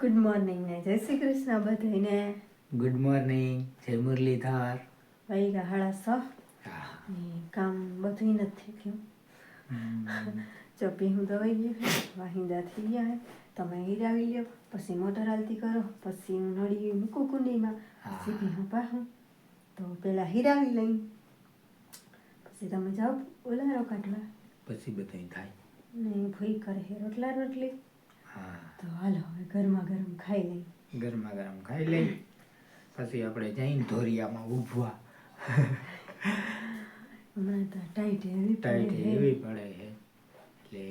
Good morning ને. જય શ્રી કૃષ્ણ બધાને ગુડ મોર્નિંગ જય મુરલીધર. ભાઈ હાડા ને કામ બધું નથી થયું. ચોપી હું દવાઈ ગયો વાહિંદા થઈ ગયા તમે હીરાવી લ્યો પછી મોટર હાલતી કરો પછી હું નળી મૂકું કુંડીમાં પછી ભીહું પાહું તો પેલા હીરાવી લઈ. પછી તમે જાઓ ઓલારો કાઢવા. પછી બધું થાય. ને ભૂઈ કરે રોટલા રોટલી. તો હાલો હવે ગરમા ગરમ ખાઈ લઈ ગરમા ગરમ ખાઈ લઈ પછી આપણે જઈને ધોરિયામાં ઊભવા. હમણાં તો ટાઈટ એવી ટાઈટ પડે એવી પડે છે. એટલે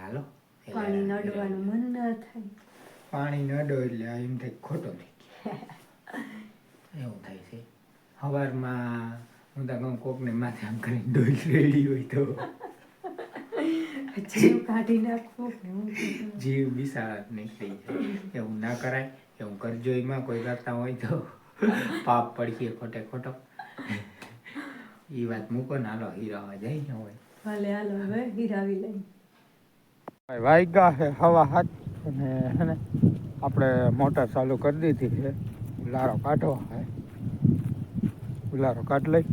હાલો પાણી નડવાનું મન ન થાય. પાણી નડો એટલે એમ થાય ખોટો થઈ ગયો. એવું થાય છે. સવારમાં હું તો કહું કોકને માથે આમ કરીને ડોલ રેડી હોય તો. જીવ કાઢી નાખવું હું. જીવ બિસાડા નીકળી જાય. એવું ના કરાય એવું કરજો એમાં કોઈ કરતા હોય તો પાપ પડશે ખોટે ખોટો. એ વાત મૂકો ને હાલો હીરાવા જાય ને હોય. ભલે હાલો હવે હીરાવી લઈ. વાગ્યા છે હવા હાથ અને હે આપણે મોટર ચાલુ કરી દીધી છે. ઉલારો કાઢો હે ઉલારો કાઢ લઈ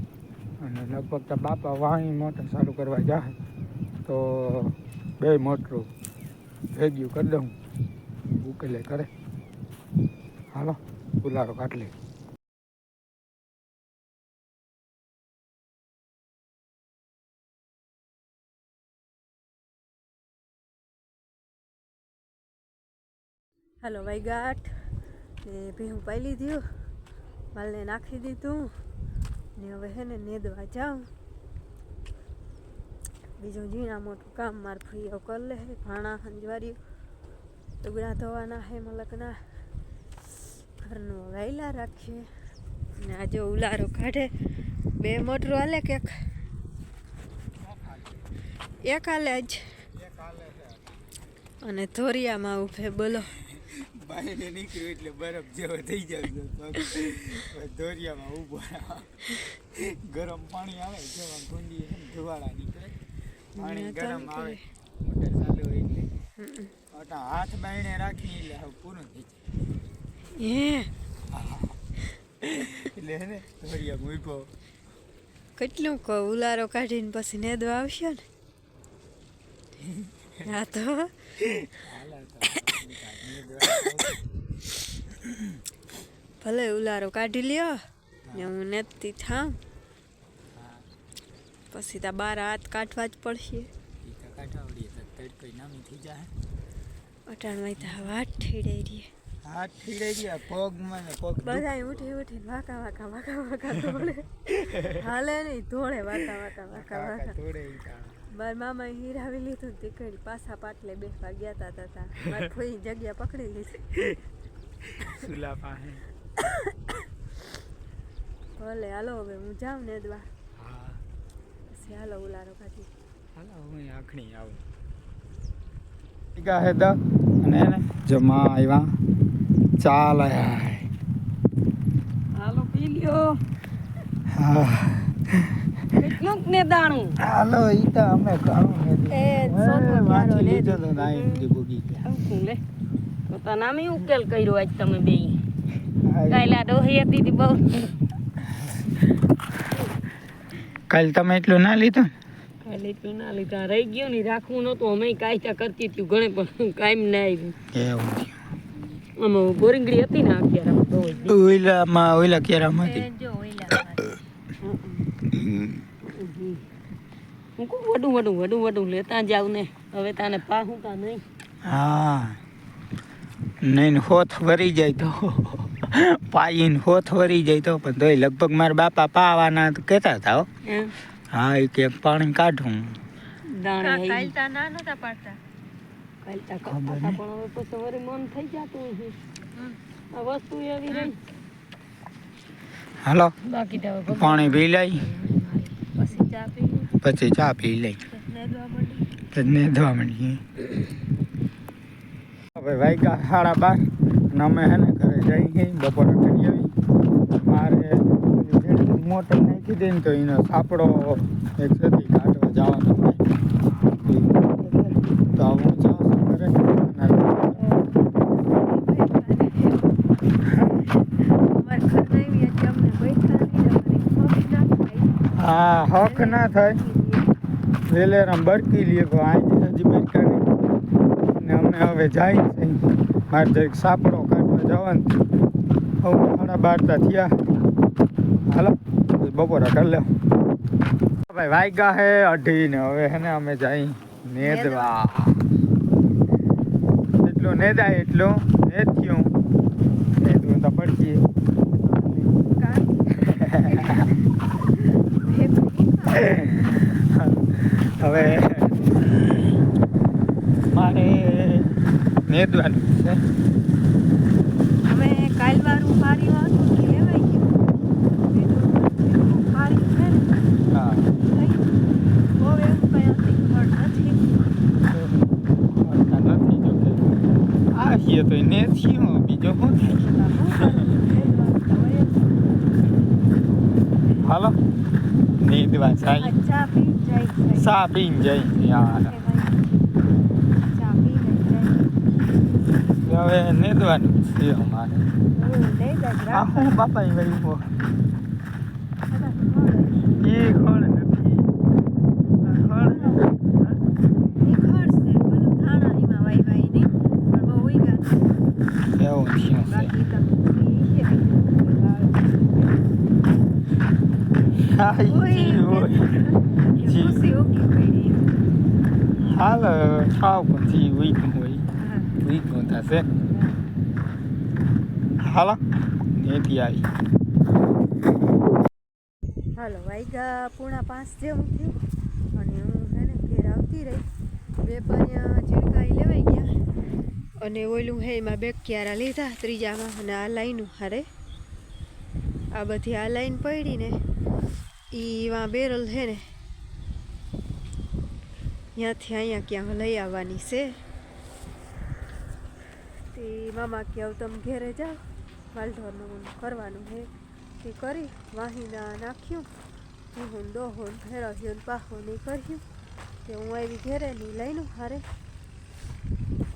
અને લગભગ તો બાપા વાણી મોટર ચાલુ કરવા જાય. તો બે મોટરું ભેગ્યું કરી દઉં. ઉકેલે કરે હાલો ઉલારો કાઢ હેલો ભાઈ વાઈગાટ એ ભીહું પાઈ લીધું માલને નાખી દીધું. ને હવે હે ને નેદવા જાઉં. બીજું ઝીણા મોટું કામ માર ફ્રીઓ કરી લે ભાણા હંજવાર્યું ટુકડા ધોવાના હે મલકના. ઘરનું વહેલા રાખીએ ને આજે ઉલારો કાઢે. બે મોટરો હાલે કે એક? હાલે જ અને ધોરિયામાં ઉભે બોલો. બાઈને નીકળ્યું એટલે બરફ જેવો થઈ જાય ધોરિયામાં ઊભો ગરમ પાણી આવે જેવા ગુંડી ધુવાળા નીકળે પાણી ગરમ આવે. મોટર ચાલુ હોય એટલે. હમ. હાથ બાયણે રાખી એટલે હવે પૂરું થઈ જાય. એટલે હે ને દોરિયા મૂકો કેટલું કહું ઉલારો કાઢીને પછી નેદો આવશે ને? હા તો ભલે ઉલારો કાઢી લ્યો ને હું નેતતી થાઉં. પછી તા બાર હાથ કાઢવા જ પડશે. અટાણમાં તો વાટ ઠીડાઈ રહી હાથ ઠીડાઈ ગયા પગમાં ને પગ બધા ઉઠી ઉઠી વાકા વાકા વાકા વાકા ધોળે. હાલે નહીં ધોળે વાકા વાકા વાકા વાકા ધોળે માર મામાએ હીરાવી લીધું તે કરી પાછા પાટલે બેસવા ગયા તા તા તા. કોઈ ફોઈ જગ્યા પકડી લીધી. સુલા ભલે હાલો હવે હું જાઉં ને દવા. પછી હાલો ઉલારો કાઢી હાલો હું આખણી આવું. હે દ અને જમા આવ્યા ચાલ હાલો પી લ્યો. હા. કેટલુંક ને દાણું? હાલો ઈ તો અમે ઘણું એ સોનો વાંચી લીધો તો ના એમ ગયા. લે? તો તને ઉકેલ કર્યો આજ તમે બે કાયલા ડોહી હતી તી બહુ. કાલ તમે એટલું ના લીધું કાલે એટલું ના લીધા. રહી ગયો ને રાખવું નતું અમે કાયચા કરતી હતી ઘણે પણ કાયમ ના આવ્યું એવું આમાં બોરિંગડી હતી ને અત્યારે તો ઓઈલામાં ઓઈલા કેરામાંથી જો હું કહું વડું વડું વડું વડું. લેતા જાવ ને. હવે તાને પાહું તા નહીં. હા. નહીં ને હોથ ભરી જાય તો. પાઈને હોથ વરી જાય તો પણ તોય લગભગ મારા બાપા પાવાના કહેતા હતા હો. હા એ કે પાણી કાઢું. ના હાલો. બાકી પાણી પી લઈ. પછી ચા પી પછી ચા પી લઈ. તો માંડીએ હવે વાગ્યા સાડા બાર અને અમે હે ને જઈ ગઈ બપોરે કરી આવી મારે મોટર નાખી દઈને તો એનો સાપડો એક સતી કાઢવા જવાનો તો હું જાઉં શું કરે હા હક ના થાય વેલેરામ બરકી લે તો અહીંથી હજી બરકા ને અમે હવે જાય મારે જરીક સાપડો જવાનું. હવે સાડા બારતા થયા. હાલો બપોરા કરી લે ભાઈ વાગ્યા હે અઢી ને હવે હે ને અમે જાઈ નેદવા. એટલું નેદાય એટલું નેદ્યું નેદવું તો પડશે. હવે મારે નેદવાનું છે. છીએ તો ને થયો બીજો શું હાલો. નીંદવા જાય. ચા પીને જાય યાર. હવે નીંદવાનું છે અમારે. હું. લઈ જાય આ રાખ. હું બાપા હો બધા ખડ. એ ખડ નથી છે. એવું છે હાલ ખાવ પછી વીકું હોય. વીકું થશે. હાલો. હાલો વાગ્યા પૂણા પાંચ જેવું થયું. અને હું છે ને ઘેર આવતી રહી. વેપારીયા ઝીણકાઈ લેવાઈ ગયા. અને ઓલું હે એમાં બે ક્યારા લીધા, ત્રીજામાં. અને આ લાઈનું હારે. આ બધી આ લાઈન પડીને એમાં બેરલ છે ને. ત્યાંથી અહીંયા ક્યાં લઈ આવવાની છે. તે મામા કે આવ તમે ઘેરે જાઓ. વાલઢોરનું કરવાનું છે તે કરી વાહીના નાખ્યું. હું દોહો ફેરવ્યો નહીં કર્યું. તે હું આવી ઘેરે નહીં લઈને હારે.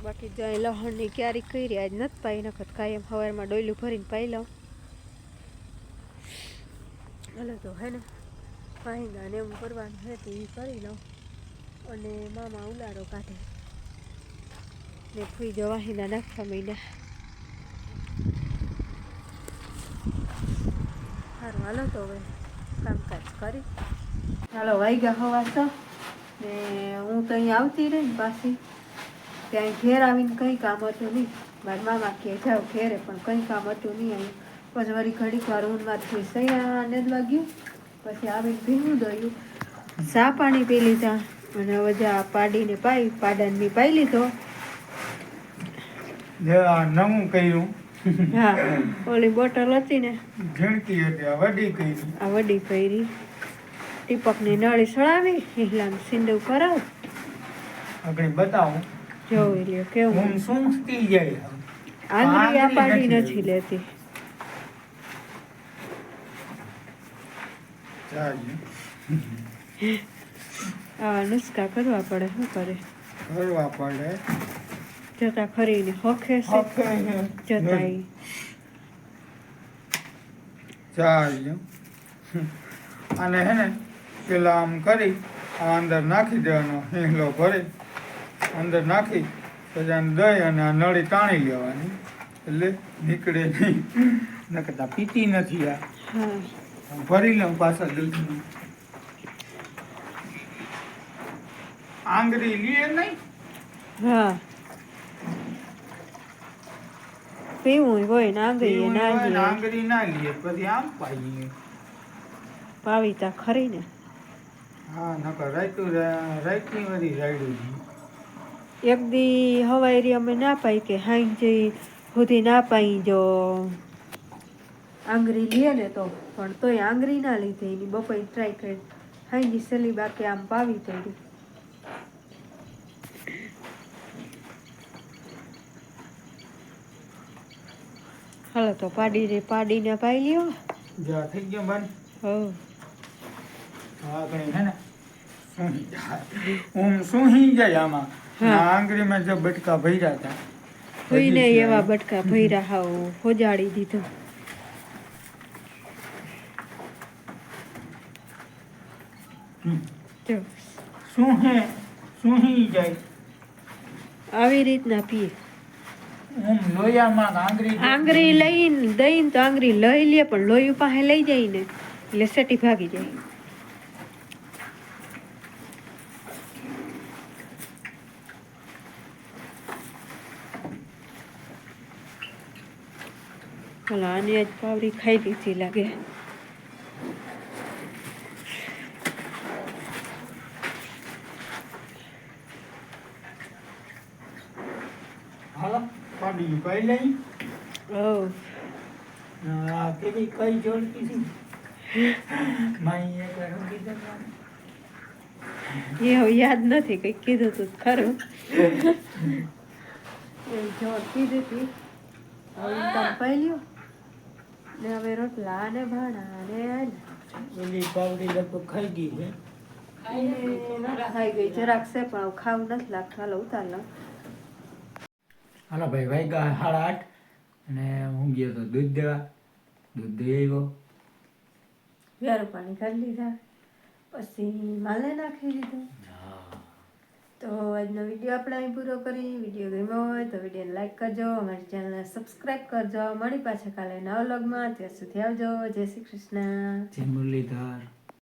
બાકી જાય લહણની ક્યારી કરી આજ નથી પાઈ નખત કાયમ સવારમાં ડોયલું ભરીને પાઈ લઉં. હાલો તો હે ને, વાહીના ને એવું કરવાનું હે તો એ કરી લઉં. અને મામા ઉલારો કાઢે. ને ફૂઈ જવાહીના વાહીના નાખવા મહિના. સારું હાલો તો હવે કામકાજ કરી. ચાલો વાઈગા હવા તો. ને હું તો અહીંયા આવતી રહી ને પાછી. ત્યાં ઘેર આવીને કંઈ કામ હતું નહીં. મારા મામા કે જાઓ ઘેરે પણ કંઈ કામ હતું નહીં અહીં પછી વળી ઘડીક વાર ઊંઘમાંથી સૈયાને જ ગયું. પછી આવીને ભીનું દયું. સા પાણી પી લીધા. અને હવે જા પાડીને પાઈ પાડાને બી પાઈ લીધો. જે આ નવું કર્યું હા ઓલી બોટલ હતી ને ઝીણકી હતી આ વડી કરી આ વડી કરી ટીપકની નળી સળાવી હિલામ સિંદુ કરાવ. આગળ બતાવું. જોઈ લ્યો કેવું. હું સૂંઘતી જાય. આંગળી આ પાડી નથી લેતી. આ નુસ્કા નુસ્ખા કરવા પડે શું કરે? કરવા પડે. જતા ખરીને હોખે છે જતા ચાલ્યું અને હે ને પેલા આમ કરી આ અંદર નાખી દેવાનો હિંગલો ભરી અંદર નાખી સજાને દઈ અને આ નળી તાણી લેવાની એટલે નીકળે નહીં નકરતા પીતી નથી આ ભરી લઉં પાછા દૂધમાં આંગળી લીએ નહીં હા પીવું હોય ને આંગળી પીવું હોય ને ના આંગળી ના લીએ પછી આમ પાઈએ. પાવીતા ખરી ને હા નકર રાયતું રાયતી વળી રાયડું એક દી હવાઈ અમે ના પાઈ કે હાઈ સુધી ના પાઈ જો આંગળી લે ને તો પણ તોય આંગળી ના લીધી એની બપોરે ટ્રાય કરી. હાઈ સલી બાકી આમ પાવી પડી હાલો તો પાડીને પાડીને પાઈ લ્યો. જા થઈ ગયો ભાઈ હો હા ઘણી હે ને? ઓમ સૂહી જાય આમાં? હા. આંગળીમાં જો બટકા ભર્યા હતા કોઈને એવા બટકા ભર્યા હાવ હોજાડી દીધો. જો. શું હે? શું હી જાય? આવી રીતના પીએ. આંગળી આંગળી લઈને તો આંગળી લઈ લે, પણ લોહી પાસે લઈ જાય ને, એટલે સેટી ભાગી જાય. હાલો, આની આજ પાવડી ખાઈ લીધી લાગે હાલો પાડી કઈ લઈ. કઈ. એ યાદ નથી કંઈક કીધું તું ખરું. જોર કીધી હતી હવે કંપાઈ લ્યો ને હવે રોટલા ને ભાણા ને ઓલી પાવડી લગભગ ખાઈ ગઈ છે. ખાઈ ગઈ જરાક છે પણ ખાવું નથી લાગતું. હાલો ઉતાર લો. હાલો ભાઈ વાગ્યા સાડા આઠ. અને હું ગયો તો દૂધ દેવા. દૂધ દઈ આવ્યો. વ્યારું પાણી કરી લીધા. પછી માલે નાખી લીધું તો આજનો વીડિયો આપણે અહીં પૂરો કરી. વીડિયો ગમ્યો હોય તો વિડીયોને લાઈક કરજો અમારી ચેનલને સબસ્ક્રાઈબ કરજો. મળી પાછા કાલે નવા વ્લોગમાં. ત્યાં સુધી આવજો. જય શ્રી કૃષ્ણ. જય મુરલીધર.